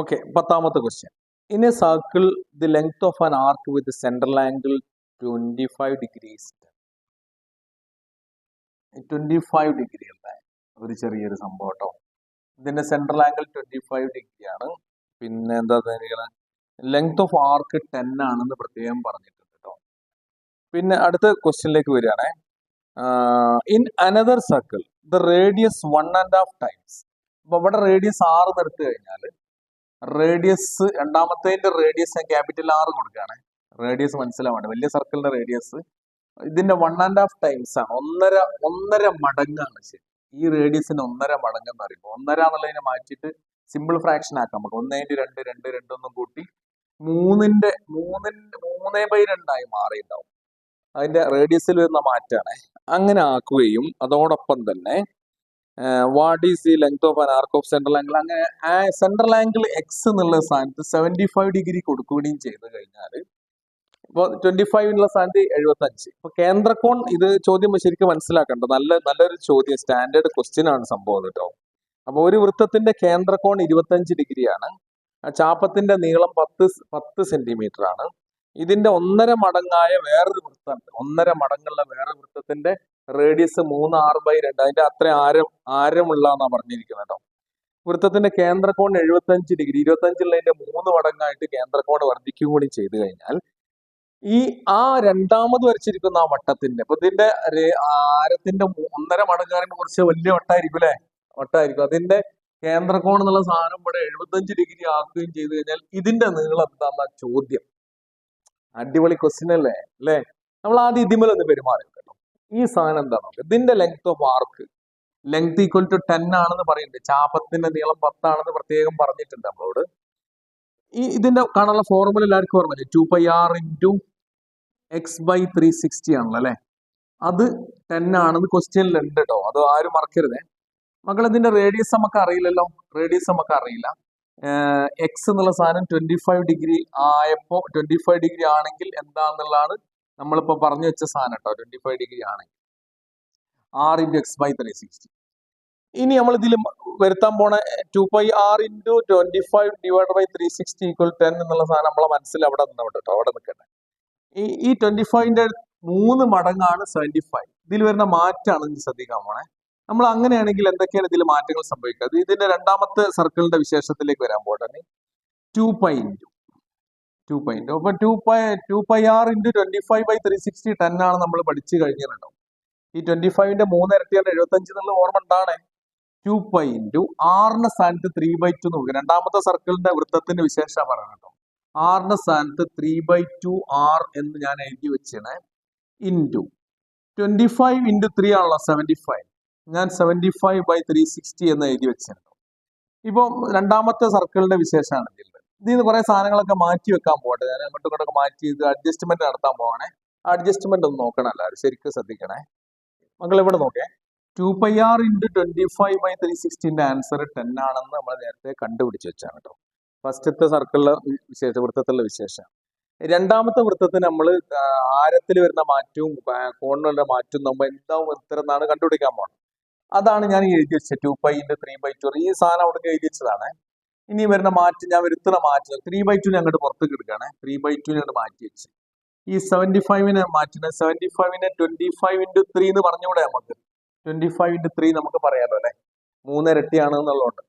Okay പത്താമത്തെ question in a circle the length of an arc with central angle twenty five degrees twenty five degree അല്ലേ? ഒരു ചെറിയൊരു സംഭവം കേട്ടോ. ഇതിന്റെ central angle twenty five degree ആണ്. പിന്നെ എന്താ ലെങ്ത് ഓഫ് ആർക്ക് ടെൻ ആണെന്ന് പ്രത്യേകം പറഞ്ഞിട്ടുണ്ട് കേട്ടോ. പിന്നെ അടുത്ത ക്വസ്റ്റ്യനിലേക്ക് വരികയാണേ. In another circle the radius one and half times അപ്പൊ ഇവിടെ റേഡിയസ് ആറ് എടുത്തു കഴിഞ്ഞാൽ റേഡിയസ് രണ്ടാമത്തേന്റെ റേഡിയസ് ഞാൻ ക്യാപിറ്റൽ ആറ് കൊടുക്കുകയാണ്. റേഡിയസ് മനസ്സിലാവാണ് വലിയ സർക്കിളിന്റെ റേഡിയസ് ഇതിന്റെ വൺ ആൻഡ് ഹാഫ് ടൈംസ് ആണ്. ഒന്നര ഒന്നര മടങ്ങാണ് ശരി. ഈ റേഡിയസിന് ഒന്നര മടങ്ങ് എന്ന് പറയുമ്പോൾ ഒന്നര എന്നുള്ളതിനെ മാറ്റിയിട്ട് സിമ്പിൾ ഫ്രാക്ഷൻ ആക്കാം നമുക്ക്. ഒന്നേന്റെ രണ്ട് രണ്ട് രണ്ടൊന്നും കൂട്ടി മൂന്നിന്റെ മൂന്നിന്റെ മൂന്നേ ബൈ രണ്ടായി മാറിയിട്ടുണ്ടാവും. അതിന്റെ റേഡിയസിൽ വരുന്ന മാറ്റാണ് അങ്ങനെ ആക്കുകയും അതോടൊപ്പം തന്നെ what is the length of an arc of central angle? അങ്ങനെ ആ സെൻട്രൽ ആംഗിൾ എക്സ് എന്നുള്ള സ്ഥാനത്ത് സെവന്റി ഫൈവ് ഡിഗ്രി കൊടുക്കുകയും ചെയ്ത് കഴിഞ്ഞാൽ ഇപ്പോൾ ട്വന്റി എന്നുള്ള സ്ഥാനത്ത് എഴുപത്തി അഞ്ച് ഇപ്പൊ കേന്ദ്രകോൺ ഇത് ചോദ്യം ശരിക്കും മനസ്സിലാക്കണ്ട. നല്ല നല്ലൊരു ചോദ്യം സ്റ്റാൻഡേർഡ് ക്വസ്റ്റ്യൻ ആണ് സംഭവം കേട്ടോ. അപ്പോൾ ഒരു വൃത്തത്തിന്റെ കേന്ദ്രകോൺ ഇരുപത്തഞ്ച് ഡിഗ്രിയാണ്. ചാപ്പത്തിന്റെ നീളം പത്ത് പത്ത് സെന്റിമീറ്റർ ആണ് ഇതിന്റെ ഒന്നര മടങ്ങായ വേറൊരു വൃത്തമുണ്ട് ഒന്നര മടങ്ങുള്ള വേറെ വൃത്തത്തിന്റെ റേഡിയസ് മൂന്ന് ആറ് ബൈ രണ്ട്. അതിന്റെ അത്ര ആരം ആരമുള്ള എന്നാ പറഞ്ഞിരിക്കുന്നത് കേട്ടോ വൃത്തത്തിന്റെ കേന്ദ്രകോൺ എഴുപത്തഞ്ച് ഡിഗ്രി. ഇരുപത്തഞ്ചുള്ളതിന്റെ മൂന്ന് മടങ്ങായിട്ട് കേന്ദ്രകോൺ വർദ്ധിക്കും കൂടി ചെയ്തു കഴിഞ്ഞാൽ ഈ ആ രണ്ടാമത് വരച്ചിരിക്കുന്ന ആ വട്ടത്തിന്റെ അപ്പൊ ഇതിന്റെ ആരത്തിന്റെ ഒന്നര മടങ്ങാറിന് കുറച്ച് വലിയ വട്ടായിരിക്കും അല്ലെ? വട്ടായിരിക്കും. അതിന്റെ കേന്ദ്രകോൺ എന്നുള്ള സാധനം ഇവിടെ എഴുപത്തഞ്ച് ഡിഗ്രി ആക്കുകയും ചെയ്തു കഴിഞ്ഞാൽ ഇതിന്റെ നീളം എന്താന്ന ചോദ്യം. അടിപൊളി ക്വസ്റ്റ്യൻ അല്ലേ? അല്ലേ? നമ്മൾ ആദ്യം ഇതിമേലൊന്ന് പെരുമാറിയത് ഈ സാധനം എന്താണ്? ഇതിന്റെ length of arc length equal to ten ആണെന്ന് പറയുന്നുണ്ട്. ചാപത്തിന്റെ നീളം പത്താണെന്ന് പ്രത്യേകം പറഞ്ഞിട്ടുണ്ട് നമ്മളോട്. ഈ ഇതിന്റെ കാണാനുള്ള ഫോർമുല എല്ലാവർക്കും ഓർമ്മയില്ലേ? Two pi R into X by three sixty ആണല്ലോ അല്ലെ? അത് ടെൻ ആണെന്ന് ക്വസ്റ്റ്യനിൽ ഉണ്ട് കേട്ടോ അത് ആരും മറക്കരുതേ. മകൾ ഇതിന്റെ റേഡിയസ് നമുക്ക് അറിയില്ലല്ലോ. റേഡിയസ് നമുക്ക് അറിയില്ല. എക്സ് എന്നുള്ള സാധനം ട്വന്റി ഫൈവ് ഡിഗ്രി ആയപ്പോ ട്വന്റി ഫൈവ് ഡിഗ്രി ആണെങ്കിൽ എന്താന്നുള്ളതാണ് നമ്മളിപ്പോ പറഞ്ഞു വെച്ച സാധനം കേട്ടോ ട്വന്റി ഫൈവ് ഡിഗ്രി ആണെങ്കിൽ. R into X by three sixty ഇനി നമ്മൾ ഇതിൽ വരുത്താൻ പോണ two pi R into twenty five divide by three sixty equal ten എന്നുള്ള സാധനം നമ്മളെ മനസ്സിൽ അവിടെ നിന്നോട്ടെ കേട്ടോ അവിടെ നിൽക്കട്ടെ ഈ ഈ ട്വന്റി ഫൈവിന്റെ മൂന്ന് മടങ്ങാണ് സെവന്റി ഫൈവ് ഇതിൽ വരുന്ന മാറ്റാണ് ഇനി ശ്രദ്ധിക്കാൻ പോണേ. നമ്മൾ അങ്ങനെയാണെങ്കിൽ എന്തൊക്കെയാണ് ഇതിൽ മാറ്റങ്ങൾ സംഭവിക്കുക? ഇതിന്റെ രണ്ടാമത്തെ സർക്കിളിന്റെ വിശേഷത്തിലേക്ക് വരാൻ പോകട്ടെ two pi into two pi into അപ്പൊ two pi two pi R into twenty five by three sixty ten ആണ് നമ്മൾ പഠിച്ചു കഴിഞ്ഞിട്ടുണ്ടോ ഈ ട്വന്റി ഫൈവിന്റെ മൂന്ന് ഇരട്ടിയാണ് എഴുപത്തഞ്ച് എന്നുള്ള ഓർമ്മ ഉണ്ടാണേ ടു പൈ ഇന്റു ആറിന്റെ സ്ഥാനത്ത് ത്രീ ബൈ ടു നോക്കുക രണ്ടാമത്തെ സർക്കിളിന്റെ വൃത്തത്തിന്റെ വിശേഷം പറയണം കേട്ടോ. ആറിന്റെ സ്ഥാനത്ത് ത്രീ ബൈ ടു ആർ എന്ന് ഞാൻ എഴുതി വെച്ചാണ് into twenty five into three ആണല്ലോ സെവന്റി ഫൈവ് ഞാൻ seventy five by three sixty എന്ന് എഴുതി വെച്ചിട്ടുണ്ട് ഇപ്പം രണ്ടാമത്തെ സർക്കിളിന്റെ വിശേഷമാണ് ഇതിൽ ഇതിൽ നിന്ന് കുറെ സാധനങ്ങളൊക്കെ മാറ്റി വെക്കാൻ പോകട്ടെ. ഞാൻ അങ്ങോട്ടും ഇങ്ങോട്ടൊക്കെ മാറ്റി ഇത് അഡ്ജസ്റ്റ്മെന്റ് നടത്താൻ പോവാണേ. അഡ്ജസ്റ്റ്മെന്റ് ഒന്ന് നോക്കണം എല്ലാവരും. ശരിക്കും ശ്രദ്ധിക്കണേ. മക്കൾ ഇവിടെ നോക്കേ two pi R into twenty five by three സിക്സ്റ്റിന്റെ answer ten ആണെന്ന് നമ്മൾ നേരത്തെ കണ്ടുപിടിച്ച് വെച്ചാണ് കേട്ടോ. ഫസ്റ്റത്തെ സർക്കിളിലെ വിശേഷ വൃത്തത്തിലുള്ള വിശേഷം. രണ്ടാമത്തെ വൃത്തത്തിന് നമ്മൾ ആരത്തിൽ വരുന്ന മാറ്റവും കോണിലുള്ള മാറ്റവും നമ്മൾ എന്താവും ഉത്തരം എന്നാണ് കണ്ടുപിടിക്കാൻ പോകണം അതാണ് ഞാൻ എഴുതി വെച്ചത്. Two pi into three by two ഈ സാധനം അവിടെ എഴുതി വെച്ചതാണ്. ഇനി വരുന്ന മാറ്റം ഞാൻ വരുത്തുന്ന മാറ്റം ത്രീ ബൈ ടു അങ്ങോട്ട് പുറത്തേക്ക് എടുക്കുകയാണ്. ത്രീ ബൈ ടു അങ്ങോട്ട് മാറ്റി വെച്ച്. ഈ സെവന്റി ഫൈവിനെ മാറ്റുന്നത് സെവന്റി ഫൈവിനെ ട്വന്റി ഫൈവ് ഇന്റു ത്രീ എന്ന് പറഞ്ഞുകൂടെ നമുക്ക്? ട്വന്റി ഫൈവ് ഇന്റു ത്രീ നമുക്ക് പറയാമല്ലോ അല്ലേ? മൂന്നിരട്ടിയാണ് എന്നുള്ളതുകൊണ്ട്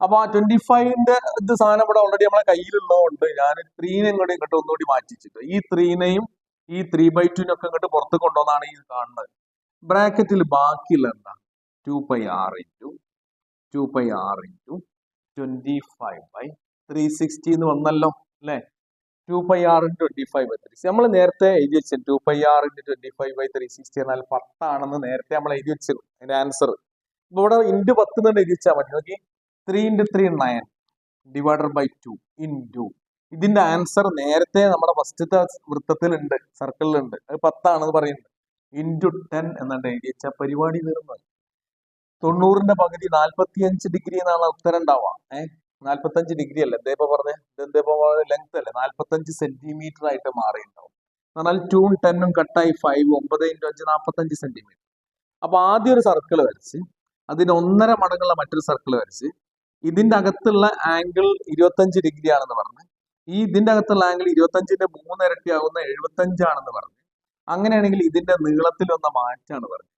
അപ്പൊ ആ ട്വന്റി ഫൈവിന്റെ ഇത് സാധനം ഇവിടെ ഓൾറെഡി നമ്മളെ കയ്യിലുള്ളതുകൊണ്ട് ഞാൻ ത്രീനെ ഇങ്ങോട്ട് ഇങ്ങോട്ട് ഒന്നുകൂടി മാറ്റിച്ചിട്ട് ഈ ത്രീനെയും ഈ ത്രീ ബൈ ടുവിനൊക്കെ ഇങ്ങോട്ട് പുറത്ത് കൊണ്ടുവന്നാണ് ഈ കാണുന്നത്. ബ്രാക്കറ്റിൽ ബാക്കിയുള്ള എന്താ? Two pi R into two pi R into twenty five by three sixty എന്ന് വന്നല്ലോ അല്ലേ? Two pi R in five by three നമ്മൾ നേരത്തെ എഴുതി വെച്ചു two pi R in twenty five by three sixty എന്നാൽ പത്താണെന്ന് നേരത്തെ നമ്മൾ എഴുതി വെച്ചു അതിന്റെ ആൻസർ ഇവിടെ ഇന്റു പത്ത് തന്നെ എഴുതി വെച്ചാൽ മതി. നോക്കി three into three nine by two ഇതിന്റെ ആൻസർ നേരത്തെ നമ്മുടെ ഫസ്റ്റത്തെ വൃത്തത്തിലുണ്ട് സർക്കിളിലുണ്ട് അത് പത്താണെന്ന് പറയുന്നത് ഇന്റു ടെൻ എന്നാണ് എഴുതി വെച്ച പരിപാടി തീർന്നത് തൊണ്ണൂറിന്റെ പകുതി നാൽപ്പത്തിയഞ്ച് ഡിഗ്രി എന്നാണ് ഉത്തരം ഉണ്ടാവുക. ഏഹ് നാൽപ്പത്തഞ്ച് ഡിഗ്രി അല്ലേ? എന്തേപ്പോ പറഞ്ഞേ? ഇതെന്തേപ്പോ ലെങ്ത് അല്ലേ? നാൽപ്പത്തഞ്ച് സെന്റിമീറ്റർ ആയിട്ട് മാറിയിട്ടുണ്ടാവും. എന്നാൽ ടൂൺ ടെന്നും കട്ടായി ഫൈവ് ഒമ്പത് ഇന്റു അഞ്ച് നാൽപ്പത്തഞ്ച് സെന്റിമീറ്റർ അപ്പൊ ആദ്യം ഒരു സർക്കിൾ വരച്ച് അതിന് ഒന്നര മടങ്ങുള്ള മറ്റൊരു സർക്കിൾ വരച്ച് ഇതിന്റെ അകത്തുള്ള ആംഗിൾ ഇരുപത്തഞ്ച് ഡിഗ്രി ആണെന്ന് പറഞ്ഞ് ഈ ഇതിന്റെ അകത്തുള്ള ആംഗിൾ ഇരുപത്തഞ്ചിന്റെ മൂന്നിരട്ടി ആവുന്ന എഴുപത്തഞ്ചാണെന്ന് പറഞ്ഞു അങ്ങനെയാണെങ്കിൽ ഇതിന്റെ നീളത്തിൽ വന്ന മാറ്റാണ് പറഞ്ഞത്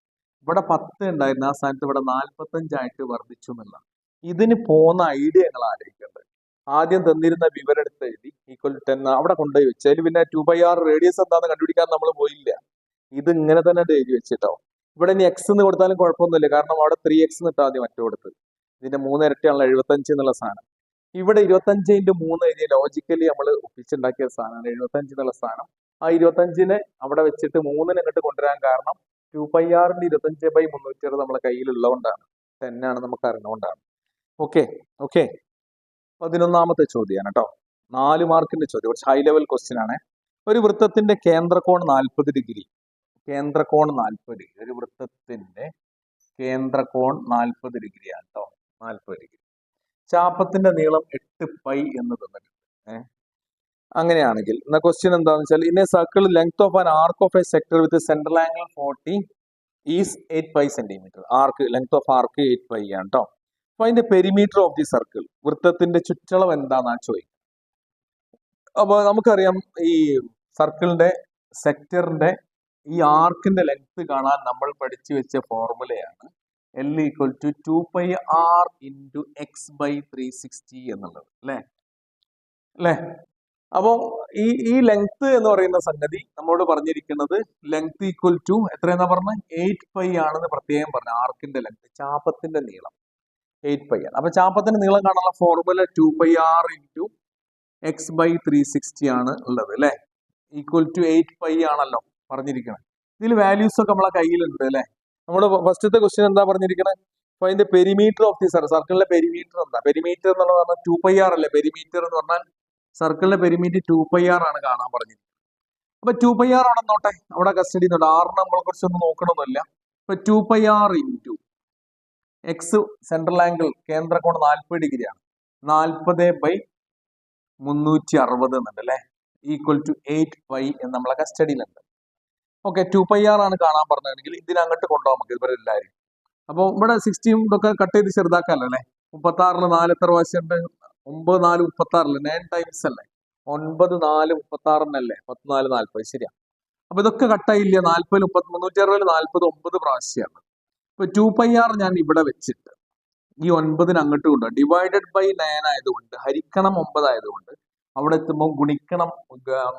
ഇവിടെ പത്ത് ഉണ്ടായിരുന്ന. ആ സ്ഥാനത്ത് ഇവിടെ നാൽപ്പത്തഞ്ചായിട്ട് വർദ്ധിച്ചു എന്നുള്ള ഇതിന് പോകുന്ന ഐഡിയ ഞങ്ങൾ ആലോചിക്കേണ്ടത് ആദ്യം തന്നിരുന്ന വിവരം എടുത്ത് എഴുതി ഈക്വൽ ടെൻ അവിടെ കൊണ്ടുപോയി വെച്ച്. അതിൽ പിന്നെ ടു ബൈ ആർ റേഡിയസ് എന്താണെന്ന് കണ്ടുപിടിക്കാൻ നമ്മൾ പോയില്ല. ഇത് ഇങ്ങനെ തന്നെ എഴുതി വെച്ചിട്ടോ. ഇവിടെ ഇനി എക്സ് എന്ന് കൊടുത്താലും കുഴപ്പമൊന്നുമില്ല. കാരണം അവിടെ ത്രീ എക്സ് എന്നിട്ടാൽ ആദ്യം മറ്റു കൊടുത്ത്. ഇതിന്റെ മൂന്ന് ഇരട്ടിയാണല്ലോ എഴുപത്തഞ്ച് എന്നുള്ള സാധനം. ഇവിടെ ഇരുപത്തഞ്ച് ഇന്റു മൂന്ന് എഴുതിയ ലോജിക്കലി നമ്മൾ ഒപ്പിച്ചുണ്ടാക്കിയ സാധനമാണ്. എഴുപത്തഞ്ച് എന്നുള്ള സാധനം. ആ ഇരുപത്തഞ്ചിനെ അവിടെ വെച്ചിട്ട് മൂന്നിനെ ഇങ്ങോട്ട് കൊണ്ടുവരാൻ കാരണം ടു പൈ ആറിന്റെ ഇരുപത്തഞ്ച് ബൈ മുന്നൂറ്റി അറുപത് നമ്മളെ കയ്യിലുള്ളതുകൊണ്ടാണ്. ആണ് നമുക്ക് അറിഞ്ഞുകൊണ്ടാണ് ഓക്കെ ഓക്കെ പതിനൊന്നാമത്തെ ചോദ്യമാണ് കേട്ടോ നാല് മാർക്കിന്റെ ചോദ്യം. കുറച്ച് ഹൈ ലെവൽ ക്വസ്റ്റ്യൻ ആണ്. ഒരു വൃത്തത്തിന്റെ കേന്ദ്രകോൺ നാൽപ്പത് ഡിഗ്രി. കേന്ദ്രകോൺ നാൽപ്പത് ഡിഗ്രി. ഒരു വൃത്തത്തിന്റെ കേന്ദ്രകോൺ നാൽപ്പത് ഡിഗ്രിയാണ് കേട്ടോ നാൽപ്പത് ഡിഗ്രി. ചാപ്പത്തിന്റെ നീളം എട്ട് പൈ എന്ന് തന്നിട്ടുണ്ട്. ഏഹ് അങ്ങനെയാണെങ്കിൽ. എന്നാ ക്വസ്റ്റ്യൻ എന്താണെന്ന് വെച്ചാൽ in a circle length of an arc of a sector with central angle forty is eight pi centimetre arc length of arc eight pi ആണ് കേട്ടോ അപ്പൊ അതിന്റെ പെരിമീറ്റർ ഓഫ് ദി സർക്കിൾ വൃത്തത്തിന്റെ ചുറ്റളവ് എന്താണെന്നാണ് ചോദിക്കുന്നത് അപ്പൊ നമുക്കറിയാം ഈ സർക്കിളിന്റെ സെക്ടറിന്റെ ഈ ആർക്കിന്റെ ലെങ്ത് കാണാൻ നമ്മൾ പഠിച്ചു വെച്ച ഫോർമുലയാണ് L equal to two pi R into X by three sixty എന്നുള്ളത്. അല്ലേ? അല്ലേ? അപ്പോ ഈ ഈ ലെങ്ത് എന്ന് പറയുന്ന സംഗതി നമ്മളോട് പറഞ്ഞിരിക്കുന്നത് ലെങ്ത് ഈക്വൽ ടു എത്രയെന്നാ പറഞ്ഞ? എയ്റ്റ് പൈ ആണെന്ന് പ്രത്യേകം പറഞ്ഞു. ആർക്കിന്റെ ലെങ്ത് ചാപ്പത്തിന്റെ നീളം. എയ്റ്റ് പൈ ആണ്. അപ്പൊ ചാപ്പത്തിന്റെ നീളം കാണാനുള്ള formula two pi R into X by three sixty ആണ് ഉള്ളത് അല്ലെ? ഈക്വൽ ടു എയ്റ്റ് പൈ ആണല്ലോ പറഞ്ഞിരിക്കുന്നത് ഇതിൽ വാല്യൂസ് ഒക്കെ നമ്മളെ കയ്യിലുണ്ട് അല്ലെ? നമ്മുടെ ഫസ്റ്റത്തെ ക്വസ്റ്റ്യൻ എന്താ പറഞ്ഞിരിക്കുന്നത് അപ്പൊ അതിന്റെ പെരിമീറ്റർ ഓഫ് ദി സർക്കിളിന്റെ പെരിമീറ്റർ എന്താ? പെരിമീറ്റർ എന്നുള്ളത് പറഞ്ഞാൽ ടു പൈ ആർ അല്ലേ? പെരിമീറ്റർ എന്ന് പറഞ്ഞാൽ സർക്കിളിന്റെ പെരിമീറ്റർ ടു പൈ ആർ ആണ് കാണാൻ പറഞ്ഞത് അപ്പൊ ടു പൈ ആർ അവിടെ നോട്ടെ അവിടെ കസ്റ്റഡി ഉണ്ട്. ആറിന് നമ്മളെ കുറിച്ചൊന്നും നോക്കണമെന്നില്ല ഇപ്പൊ two pi R into X central angle കേന്ദ്രകോൺ നാൽപ്പത് ഡിഗ്രിയാണ്. നാൽപ്പത് ബൈ മുന്നൂറ്റി അറുപത് എന്നുണ്ട് അല്ലെ? ഈക്വൽ ടു എയ്റ്റ് പൈ എന്ന് നമ്മളെ കസ്റ്റഡിയിലുണ്ട് ഓക്കെ ടു പൈ ആർ ആണ് കാണാൻ പറഞ്ഞതെങ്കിൽ ഇതിനങ്ങോട്ട് കൊണ്ടുപോകാം നമുക്ക് ഇതുവരെ എല്ലാവരും അപ്പോൾ ഇവിടെ സിക്സ്റ്റീൻ ഇതൊക്കെ കട്ട് ചെയ്ത് ചെറുതാക്കാമല്ലോ അല്ലേ മുപ്പത്തി ആറിൽ നാല് എത്ര പ്രാവശ്യമുണ്ട് ഒമ്പത് നാല് മുപ്പത്തി ആറല്ലേ നയൻ ടൈംസ് അല്ലേ? ഒൻപത് നാല് മുപ്പത്തി ആറിനല്ലേ പത്തിനാല് നാൽപ്പത് ശരിയാ. അപ്പൊ ഇതൊക്കെ കട്ടായില്ല? നാൽപ്പത് മുപ്പത്തി മുന്നൂറ്റി അറുപതിൽ നാൽപ്പത് ഒമ്പത് പ്രാവശ്യമാണ് ഇപ്പൊ ടു പൈ ആർ ഞാൻ ഇവിടെ വെച്ചിട്ട് ഈ ഒൻപതിന് അങ്ങോട്ട് കൊണ്ട് ഡിവൈഡഡ് ബൈ നയൻ ആയതുകൊണ്ട് ഹരിക്കണം ഒമ്പത് ആയതുകൊണ്ട് അവിടെ എത്തുമ്പോൾ ഗുണിക്കണം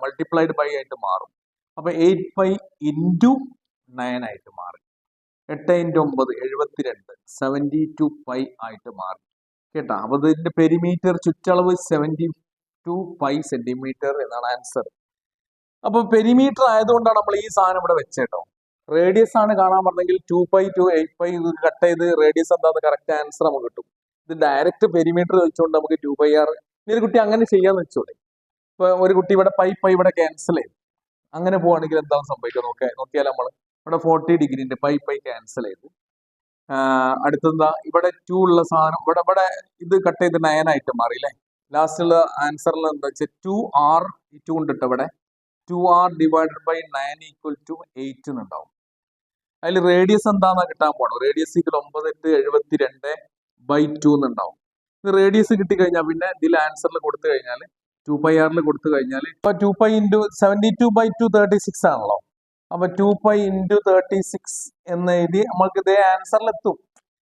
മൾട്ടിപ്ലൈഡ് ബൈ ആയിട്ട് മാറും. അപ്പൊ എയ്റ്റ് പൈ ഇന്റു നയൻ ആയിട്ട് മാറി. എട്ട് ഇന്റു ഒമ്പത് എഴുപത്തിരണ്ട്. സെവന്റി ടു പൈ ആയിട്ട് മാറി. കേട്ടാ. അപ്പൊ ഇതിന്റെ പെരിമീറ്റർ ചുറ്റളവ് സെവന്റി ടു ഫൈവ് സെന്റിമീറ്റർ എന്നാണ് ആൻസർ അപ്പൊ പെരിമീറ്റർ ആയതുകൊണ്ടാണ് നമ്മൾ ഈ സാധനം ഇവിടെ വെച്ചേട്ടോ റേഡിയസ് ആണ് കാണാൻ പറഞ്ഞെങ്കിൽ two pi two eight pi cut ചെയ്ത് റേഡിയസ് എന്താന്ന് കറക്റ്റ് ആൻസർ നമുക്ക് കിട്ടും. ഇത് ഡയറക്റ്റ് പെരിമീറ്റർ വെച്ചുകൊണ്ട് നമുക്ക് ടു പൈ ആർ ഇനി കുട്ടി അങ്ങനെ ചെയ്യാന്ന് വെച്ചോളെ. ഇപ്പൊ ഒരു കുട്ടി ഇവിടെ പൈ പൈ ഇവിടെ ക്യാൻസൽ ചെയ്തു. അങ്ങനെ പോവാണെങ്കിൽ എന്താണ് സംഭവിക്കുക? നോക്കിയാൽ നമ്മൾ ഇവിടെ ഫോർട്ടി ഡിഗ്രീന്റെ പൈ പൈ ക്യാൻസൽ ചെയ്തു. അടുത്തെന്താ? ഇവിടെ ടു ഉള്ള സാധനം ഇവിടെ ഇവിടെ ഇത് കട്ട് ചെയ്ത് നയൻ ആയിട്ട് മാറി അല്ലേ ലാസ്റ്റുള്ള ആൻസറിൽ എന്താ വെച്ചാൽ ടു ആർ ടു കൊണ്ടിട്ട് ഇവിടെ. Two R divided by nine equal to eight എന്നുണ്ടാവും അതിൽ റേഡിയസ് എന്താണെന്ന് കിട്ടാൻ പോകണം റേഡിയസ് ഇതിൽ ഒമ്പത് എട്ട് എഴുപത്തി രണ്ട് ബൈ ടു എന്നുണ്ടാവും ഇത് റേഡിയസ് കിട്ടിക്കഴിഞ്ഞാൽ പിന്നെ ഇതിൽ ആൻസറിൽ കൊടുത്തു കഴിഞ്ഞാൽ ടു പൈ ആറിൽ കൊടുത്തു കഴിഞ്ഞാൽ ഇപ്പൊ two pi into seventy two by two thirty six ആണല്ലോ. അപ്പൊ two pi into thirty six എന്ന് എഴുതി നമ്മൾക്ക് ഇതേ ആൻസറിൽ എത്തും.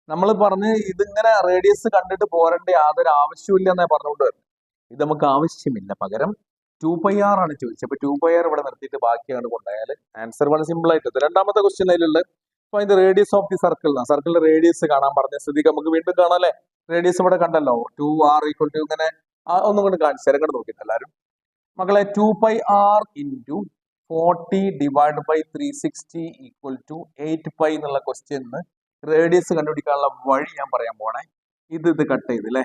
നമ്മൾ പറഞ്ഞ് ഇതിങ്ങനെ റേഡിയസ് കണ്ടിട്ട് പോരേണ്ട യാതൊരു ആവശ്യമില്ല എന്നേ പറഞ്ഞുകൊണ്ട് വരുന്നത് ഇത് നമുക്ക് ആവശ്യമില്ല. പകരം ടു പൈ ആർ ആണ് ചോദിച്ചത്. അപ്പൊ ടു പൈ ആർ ഇവിടെ നിർത്തിയിട്ട് ബാക്കി ബാക്കിയാണ് കൊണ്ടുപോയാൽ ആൻസർ വളരെ സിമ്പിൾ ആയിട്ട്. രണ്ടാമത്തെ ക്വസ്റ്റ്യൻ അതിലുള്ള അപ്പൊ അതിന്റെ റേഡിയസ് ഓഫ് ദി സർക്കിൾ ആണ് സർക്കിളിന്റെ റേഡിയസ് കാണാൻ പറഞ്ഞ സ്ഥിതിക്ക് നമുക്ക് വീണ്ടും കാണാം അല്ലെ? റേഡിയസ് ഇവിടെ കണ്ടല്ലോ. ടു ആർ ഈക്വൽ ടു ഇങ്ങനെ ഒന്നും കൊണ്ട് കാണിച്ചു തരാം. കണ്ട് നോക്കിയിട്ട് എല്ലാവരും മക്കളെ two pi R into forty divide by three sixty equal to eight pi എന്നുള്ള ക്വസ്റ്റ്യന് റേഡിയസ് കണ്ടുപിടിക്കാനുള്ള വഴി ഞാൻ പറയാൻ പോണേ. ഇത് ഇത് കട്ട് ചെയ്ത് അല്ലേ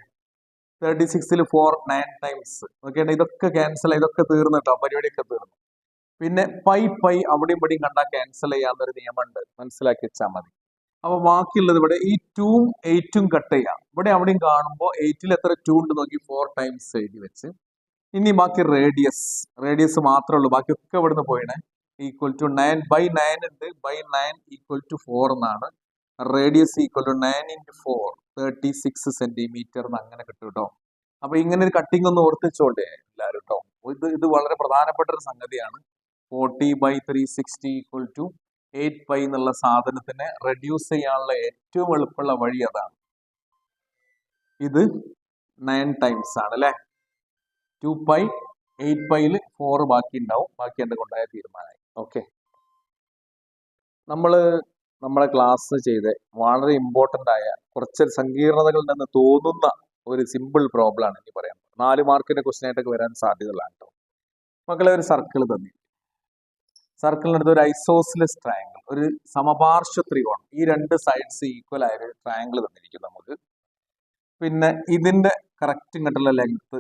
തേർട്ടി സിക്സിൽ ഫോർ നയൻ ടൈംസ് നോക്കിയാൽ ഇതൊക്കെ ക്യാൻസൽ ഇതൊക്കെ തീർന്നു കേട്ടോ പരിപാടിയൊക്കെ തീർന്നു. പിന്നെ പൈ പൈ അവിടെയും ഇവിടെയും കണ്ടാൽ ക്യാൻസൽ ചെയ്യാന്നൊരു നിയമമുണ്ട്. മനസ്സിലാക്കി വെച്ചാൽ മതി. അപ്പൊ ബാക്കിയുള്ളത് ഇവിടെ ഈ ടൂവും എയ്റ്റും കട്ട് ചെയ്യാം. ഇവിടെ അവിടെയും കാണുമ്പോൾ എയ്റ്റിൽ എത്ര ടൂ ഉണ്ട് നോക്കി ഫോർ ടൈംസ് എഴുതി വെച്ച്. ഇനി ബാക്കി റേഡിയസ് റേഡിയസ് മാത്രമേ ഉള്ളൂ. ബാക്കിയൊക്കെ ഇവിടുന്ന് പോയിണേ. Equal to nine by nine ഉണ്ട്. By nine equal to four എന്നാണ്. Radius equal to nine into four thirty six centimetre എന്ന് അങ്ങനെ കിട്ടും കേട്ടോ അപ്പൊ ഇങ്ങനെ ഒരു കട്ടിംഗ് ഒന്ന് ഓർത്തിച്ചോണ്ടേ എല്ലാവരും കേട്ടോ ഇത് ഇത് വളരെ പ്രധാനപ്പെട്ട ഒരു സംഗതിയാണ്. Forty by three sixty equal to eight pi എന്നുള്ള സാധനത്തിനെ റെഡ്യൂസ് ചെയ്യാനുള്ള ഏറ്റവും എളുപ്പമുള്ള വഴി അതാണ്. ഇത് നയൻ ടൈംസ് ആണ് അല്ലെ ടു പൈ എയ്റ്റ് പൈയിൽ ഫോർ ബാക്കി ഉണ്ടാവും ബാക്കി എന്റെ കൊണ്ടായ തീരുമാനമായി. ഓക്കെ നമ്മൾ നമ്മളെ ക്ലാസ് ചെയ്ത് വളരെ ഇമ്പോർട്ടന്റ് ആയ കുറച്ച് സങ്കീർണതകളിൽ നിന്ന് തോന്നുന്ന ഒരു സിമ്പിൾ പ്രോബ്ലം ആണ് ഇനി പറയാൻ നാല് മാർക്കിന്റെ ക്വസ്റ്റ്യൻ ആയിട്ടൊക്കെ വരാൻ സാധ്യതകളാണ് കേട്ടോ മക്കളെ ഒരു സർക്കിൾ തന്നെ. സർക്കിളിനടുത്ത് ഒരു ഐസോസിലസ് ട്രയാങ്കിൾ ഒരു സമപാർശ്വ ത്രികോണം. ഈ രണ്ട് സൈഡ്സ് ഈക്വൽ ആയ ഒരു ട്രയാങ്കിൾ തന്നിരിക്കും നമുക്ക്. പിന്നെ ഇതിന്റെ കറക്റ്റ് ഇങ്ങോട്ടുള്ള ലെങ്ത്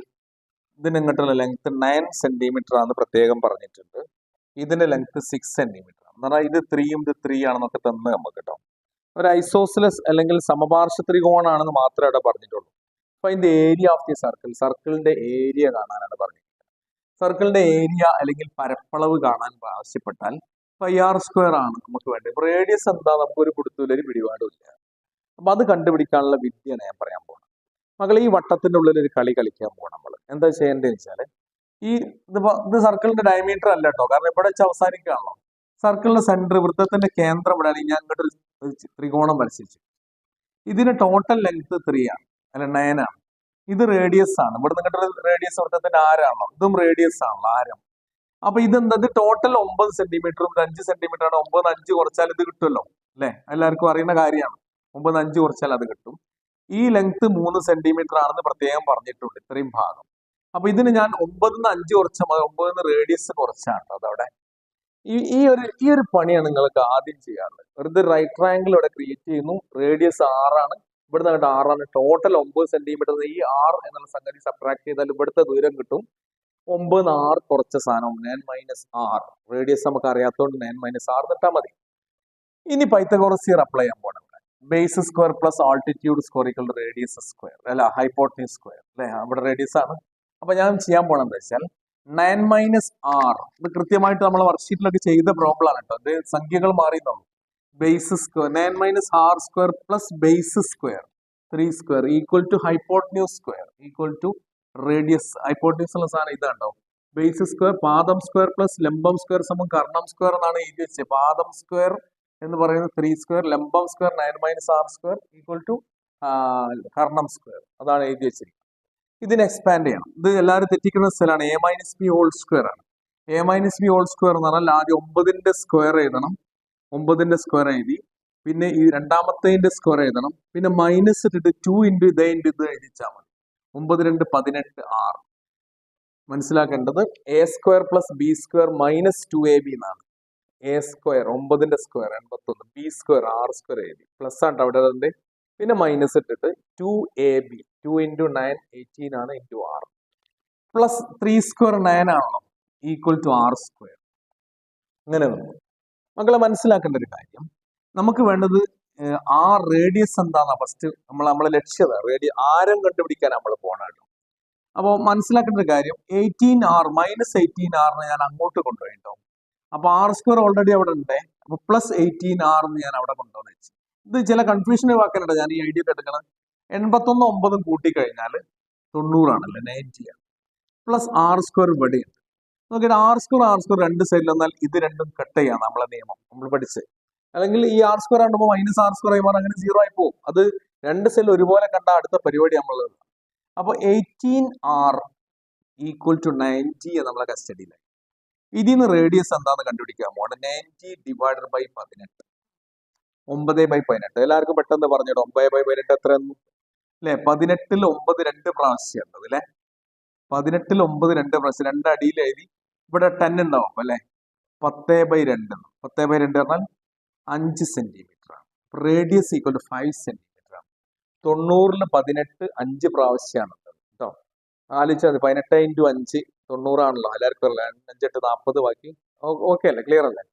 ഇതിന് ഇങ്ങോട്ടുള്ള ലെങ്ത് നയൻ സെന്റിമീറ്റർ ആണെന്ന് പ്രത്യേകം പറഞ്ഞിട്ടുണ്ട്. ഇതിന്റെ ലെങ്ത് സിക്സ് സെന്റിമീറ്റർ എന്ന് പറഞ്ഞാൽ ഇത് ത്രീയും ഇത് ത്രീ ആണെന്നൊക്കെ തന്ന് നമുക്ക് കേട്ടോ ഒരു ഐസോസിലസ് അല്ലെങ്കിൽ സമപാർശ്വ ത്രികോണാണെന്ന് മാത്രമേ അവിടെ പറഞ്ഞിട്ടുള്ളൂ. അപ്പൊ അതിന്റെ ഏരിയ ഓഫ് ദി സർക്കിൾ സർക്കിളിന്റെ ഏരിയ കാണാനാണ് പറഞ്ഞിരിക്കുന്നത്. സർക്കിളിന്റെ ഏരിയ അല്ലെങ്കിൽ പരപ്പളവ് കാണാൻ ആവശ്യപ്പെട്ടാൽ പൈ ആർ സ്ക്വയർ ആണ് നമുക്ക് വേണ്ടത്. റേഡിയസ് എന്താ? നമുക്കൊരു പിടുത്തൂല ഒരു പിടിപാടും ഇല്ല അപ്പൊ അത് കണ്ടുപിടിക്കാനുള്ള വിദ്യയാണ് ഞാൻ പറയാൻ പോകുന്നത് മകൾ ഈ വട്ടത്തിന്റെ ഉള്ളിൽ ഒരു കളി കളിക്കാൻ പോകണം നമ്മൾ എന്താ ചെയ്യേണ്ടതെന്ന് വെച്ചാൽ ഈ ഇതിപ്പോ ഇത് സർക്കിളിന്റെ ഡയമീറ്റർ അല്ല കേട്ടോ കാരണം ഇവിടെ വെച്ച് അവസാനിക്കുകയാണല്ലോ. സർക്കിളിന്റെ സെന്റർ വൃത്തത്തിന്റെ കേന്ദ്രം ഇവിടെ ഞാൻ ഇങ്ങോട്ട് ഒരു ത്രികോണം വരച്ചിച്ചു ഇതിന് ടോട്ടൽ ലെങ്ത് ത്രീ ആണ്. അല്ല നയൻ ആണ്. ഇത് റേഡിയസ് ആണ്. ഇവിടെ നിങ്ങളുടെ റേഡിയസ് വൃത്തത്തിന്റെ ആരാണല്ലോ ഇതും റേഡിയസ് ആണല്ലോ ആരം. അപ്പൊ ഇതെന്താ? ഇത് ടോട്ടൽ ഒമ്പത് സെന്റിമീറ്ററും ഇത് അഞ്ച് സെന്റിമീറ്റർ ആണ്. ഒമ്പത് അഞ്ച് കുറച്ചാൽ ഇത് കിട്ടുമല്ലോ. അല്ലെ? എല്ലാവർക്കും അറിയുന്ന കാര്യമാണ്. ഒമ്പത് അഞ്ച് കുറച്ചാൽ അത് കിട്ടും. ഈ ലെങ്ത് മൂന്ന് സെന്റിമീറ്റർ ആണെന്ന് പ്രത്യേകം പറഞ്ഞിട്ടുണ്ട് ഇത്രയും ഭാഗം. അപ്പൊ ഇതിന് ഞാൻ ഒമ്പതിൽ നിന്ന് അഞ്ച് കുറച്ച ഒമ്പതിൽ നിന്ന് റേഡിയസ് കുറച്ചാണ് അതവിടെ. ഈ ഈ ഒരു ഈ ഒരു പണിയാണ് നിങ്ങൾക്ക് ആദ്യം ചെയ്യാറുള്ളത് വെറുതെ റൈറ്റ് ട്രയാങ്കിൾ ഇവിടെ ക്രിയേറ്റ് ചെയ്യുന്നു. റേഡിയസ് ആറാണ് ഇവിടുന്ന് അങ്ങോട്ട് ആറാണ് ടോട്ടൽ ഒമ്പത് സെന്റിമീറ്റർ ഈ ആർ എന്നുള്ള സംഗതി സബ്ട്രാക്ട് ചെയ്താൽ ഇവിടുത്തെ ദൂരം കിട്ടും. ഒമ്പത് ആറ് കുറച്ച സാധനം നയൻ മൈനസ് ആർ റേഡിയസ് നമുക്ക് അറിയാത്തതുകൊണ്ട് നയൻ മൈനസ് ആർ നിട്ടാൽ മതി. ഇനി പൈത്തഗോറസ് ഇയർ അപ്ലൈ ചെയ്യാൻ പോകണം base square plus altitude square equal radius square അല്ല ഹൈപ്പോട്ടനീസ് സ്ക്വയർ അല്ലെ? അവിടെ റേഡിയസ് ആണ്. അപ്പൊ ഞാൻ ചെയ്യാൻ പോകണം എന്താ വെച്ചാൽ നയൻ മൈനസ് ആർ ഇത് കൃത്യമായിട്ട് നമ്മൾ വർക്ക്ഷീറ്റിലൊക്കെ ചെയ്ത പ്രോബ്ലം ആണ് കേട്ടോ ഇത് സംഖ്യകൾ മാറിയെന്നുള്ളൂ base square nine minus R square plus base square three square equal to hypotenuse square equal to radius hypotenuse ഉള്ള സാധനം ഇതാണ്ടോ ബേസ് സ്ക്വയർ പാദം സ്ക്വയർ പ്ലസ് ലംബം സ്ക്വയർ സമം കർണം സ്ക്വയർ എന്നാണ് എഴുതി വെച്ചത് പാദം സ്ക്വയർ എന്ന് പറയുന്നത് ത്രീ സ്ക്വയർ ലംബം square nine minus R square equal to Karnam square അതാണ് എഴുതി വെച്ചിരിക്കുന്നത്. ഇതിനെ എക്സ്പാൻഡ് ചെയ്യണം. ഇത് എല്ലാവരും തെറ്റിക്കുന്ന സ്ഥലമാണ്. A minus B whole square ആണ്. A minus B whole square എന്ന് പറഞ്ഞാൽ ആദ്യം ഒമ്പതിന്റെ സ്ക്വയർ എഴുതണം. ഒമ്പതിന്റെ സ്ക്വയർ എഴുതി പിന്നെ ഈ രണ്ടാമത്തേന്റെ സ്ക്വയർ എഴുതണം. പിന്നെ മൈനസ് ഇട്ടിട്ട് ടു ഇന്റു ഇത് ഇന്റു ഇത് എഴുതിച്ചാൽ മതി. ഒമ്പത് രണ്ട് പതിനെട്ട് ആറ് മനസ്സിലാക്കേണ്ടത്? A square plus B square minus two A B എന്നാണ്. എ സ്ക്വയർ ഒമ്പതിന്റെ സ്ക്വയർ എൺപത്തൊന്ന് ബി സ്ക്വയർ ആർ സ്ക്വയർ എഴുതി പ്ലസ് ആണ് അവിടെ അതിന്റെ പിന്നെ മൈനസ് ഇട്ടിട്ട് two A B two into nine eighteen ആണ് into R plus three square nine ആണല്ലോ. ഈക്വൽ ടു ആർ സ്ക്വയർ അങ്ങനെ വന്നു. മക്കളെ മനസ്സിലാക്കേണ്ട ഒരു കാര്യം. നമുക്ക് വേണ്ടത് ആ റേഡിയസ് എന്താണെന്നാ ഫസ്റ്റ് നമ്മൾ നമ്മളെ ലക്ഷ്യത റേഡിയ ആരം കണ്ടുപിടിക്കാൻ നമ്മൾ പോകണം കേട്ടോ അപ്പോൾ മനസ്സിലാക്കേണ്ട ഒരു കാര്യം എയ്റ്റീൻ ആർ മൈനസ് എയ്റ്റീൻ ആറിന് ഞാൻ അങ്ങോട്ട് കൊണ്ടുപോയി കേട്ടോ അപ്പൊ ആർ സ്ക്വയർ ഓൾറെഡി അവിടെ ഉണ്ട്. അപ്പൊ പ്ലസ് എയ്റ്റീൻ ആർ എന്ന് ഞാൻ അവിടെ കൊണ്ടുവന്ന് വെച്ചു. ഇത് ചില കൺഫ്യൂഷൻ വാക്കാനുണ്ട് ഞാൻ ഈ ഐഡിയ എടുക്കണം എൺപത്തൊന്ന് ഒമ്പതും കൂട്ടിക്കഴിഞ്ഞാൽ തൊണ്ണൂറാണല്ലേ നയന്റി ആണ്. പ്ലസ് ആർ സ്ക്വയർ ഇവിടെയുണ്ട് നോക്കിയിട്ട് ആർ സ്ക്വയർ ആർ സ്ക്വയർ രണ്ട് സൈഡിൽ വന്നാൽ ഇത് രണ്ടും കട്ട് ചെയ്യാം നമ്മളെ നിയമം നമ്മൾ പഠിച്ച് അല്ലെങ്കിൽ ഈ ആർ സ്ക്വയർ ആകുമ്പോൾ മൈനസ് ആർ സ്ക്വയർ ആയി അങ്ങനെ സീറോ ആയി പോകും അത് രണ്ട് സൈഡിൽ ഒരുപോലെ കണ്ട അടുത്ത പരിപാടി നമ്മൾ അപ്പോൾ eighteen R equal to ninety നമ്മളെ കസ്റ്റഡിയിലായി ഇതിൽ നിന്ന് റേഡിയസ് എന്താന്ന് കണ്ടുപിടിക്കാൻ പോകണം നയന്റി ഡിവൈഡഡ് ബൈ പതിനെട്ട്. ഒമ്പത് ബൈ പതിനെട്ട്. എല്ലാവർക്കും പെട്ടെന്ന് പറഞ്ഞിട്ട് ഒമ്പത് ബൈ പതിനെട്ട് എത്ര അല്ലെ പതിനെട്ടിൽ ഒമ്പത് രണ്ട് പ്രാവശ്യം ഉള്ളത് അല്ലെ പതിനെട്ടിൽ ഒമ്പത് രണ്ട് പ്രാവശ്യം. രണ്ട് അടിയിൽ എഴുതി. ഇവിടെ ടെൻ ഉണ്ടാവും അല്ലെ? പത്ത് ബൈ രണ്ട് പത്ത് ബൈ രണ്ട് പറഞ്ഞാൽ അഞ്ച് സെന്റിമീറ്റർ ആണ്. Radius equal to five centimetre ആണ്. തൊണ്ണൂറിൽ പതിനെട്ട് അഞ്ച് പ്രാവശ്യമാണ് കേട്ടോ ആലോചിച്ചാൽ പതിനെട്ട് ഇന്റു അഞ്ച് തൊണ്ണൂറാണല്ലോ. എല്ലാവർക്കും അറിയാം. അഞ്ചെട്ട് നാൽപ്പത് ബാക്കി. ഓക്കെ അല്ലേ? ക്ലിയർ അല്ലേ?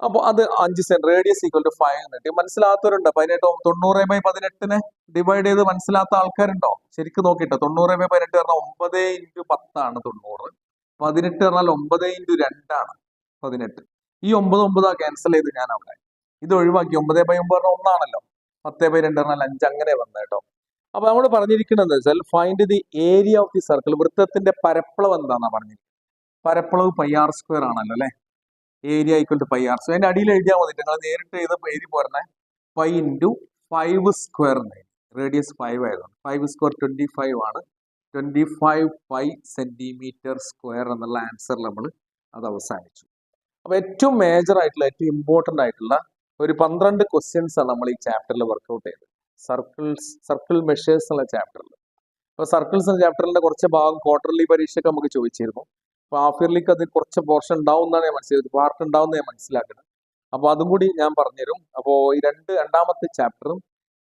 അപ്പോൾ അത് അഞ്ച് cent radius equal to five എന്നിട്ട് മനസ്സിലാത്തവരുണ്ടോ? പതിനെട്ട് തൊണ്ണൂറ് ബൈ പതിനെട്ടിനെ ഡിവൈഡ് ചെയ്ത് മനസ്സിലാത്ത ആൾക്കാരുണ്ടോ? ശരിക്കും നോക്കിട്ടോ. തൊണ്ണൂറ് ബൈ പതിനെട്ട് പറഞ്ഞാൽ ഒമ്പത് ഇന്റു പത്താണ് തൊണ്ണൂറ്. പതിനെട്ട് പറഞ്ഞാൽ ഒമ്പത് ഇന്റു രണ്ടാണ് പതിനെട്ട്. ഈ ഒമ്പത് ഒമ്പത് ക്യാൻസൽ ചെയ്ത് ഞാൻ അവിടെ ഇത് ഒഴിവാക്കി. ഒമ്പത് ബൈ ഒമ്പത് പറഞ്ഞാൽ ഒന്നാണല്ലോ. പത്ത് ബൈ രണ്ട് പറഞ്ഞാൽ അഞ്ച്. അങ്ങനെ വന്നു കേട്ടോ അപ്പൊ നമ്മൾ പറഞ്ഞിരിക്കുന്നത് വെച്ചാൽ find the area of the circle വൃത്തത്തിന്റെ പരപ്പളവ് എന്താണെന്നാ പറഞ്ഞിരിക്കുന്നത്? പരപ്പളവ് പൈ ആർ സ്ക്വയർ ആണല്ലോ അല്ലെ? Area equal to pi R square അതിന്റെ അടിയിൽ എഴുതിയാൽ മതി നിങ്ങൾ നേരിട്ട് ചെയ്ത് എഴുതി പോരണേ. Pi into five square radius five ആയതുകൊണ്ട്. ഫൈവ് സ്ക്വയർ ട്വന്റി ഫൈവ് ആണ്. Twenty five pi centimetre square എന്നുള്ള ആൻസർ നമ്മൾ അത് അവസാനിച്ചു. അപ്പൊ ഏറ്റവും മേജർ ആയിട്ടുള്ള ഏറ്റവും ഇമ്പോർട്ടന്റ് ആയിട്ടുള്ള ഒരു പന്ത്രണ്ട് ക്വസ്റ്റ്യൻസ് ആണ് നമ്മൾ ഈ ചാപ്റ്ററിൽ വർക്ക്ഔട്ട് ചെയ്തത്. സർക്കിൾസ് സർക്കിൾ മെഷേഴ്സ് എന്നുള്ള ചാപ്റ്ററിൽ അപ്പോൾ സർക്കിൾസ് എന്ന ചാപ്റ്ററിന്റെ കുറച്ച് ഭാഗം ക്വാർട്ടർലി പരീക്ഷയ്ക്ക് നമുക്ക് ചോദിച്ചിരുന്നു. അപ്പോൾ ഹാഫ് ഇയർലിക്ക് അത് കുറച്ച് പോർഷൻ ഉണ്ടാവും എന്നാണ് ഞാൻ മനസ്സിലായത്. പാർട്ട് ഉണ്ടാവും ഞാൻ മനസ്സിലാക്കുന്നത്. അപ്പൊ അതും കൂടി ഞാൻ പറഞ്ഞുതരും. അപ്പോൾ ഈ രണ്ട് രണ്ടാമത്തെ ചാപ്റ്ററും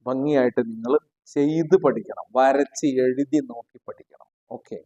ഭംഗിയായിട്ട് നിങ്ങൾ ചെയ്ത് പഠിക്കണം. വരച്ച് എഴുതി നോക്കി പഠിക്കണം. ഓക്കെ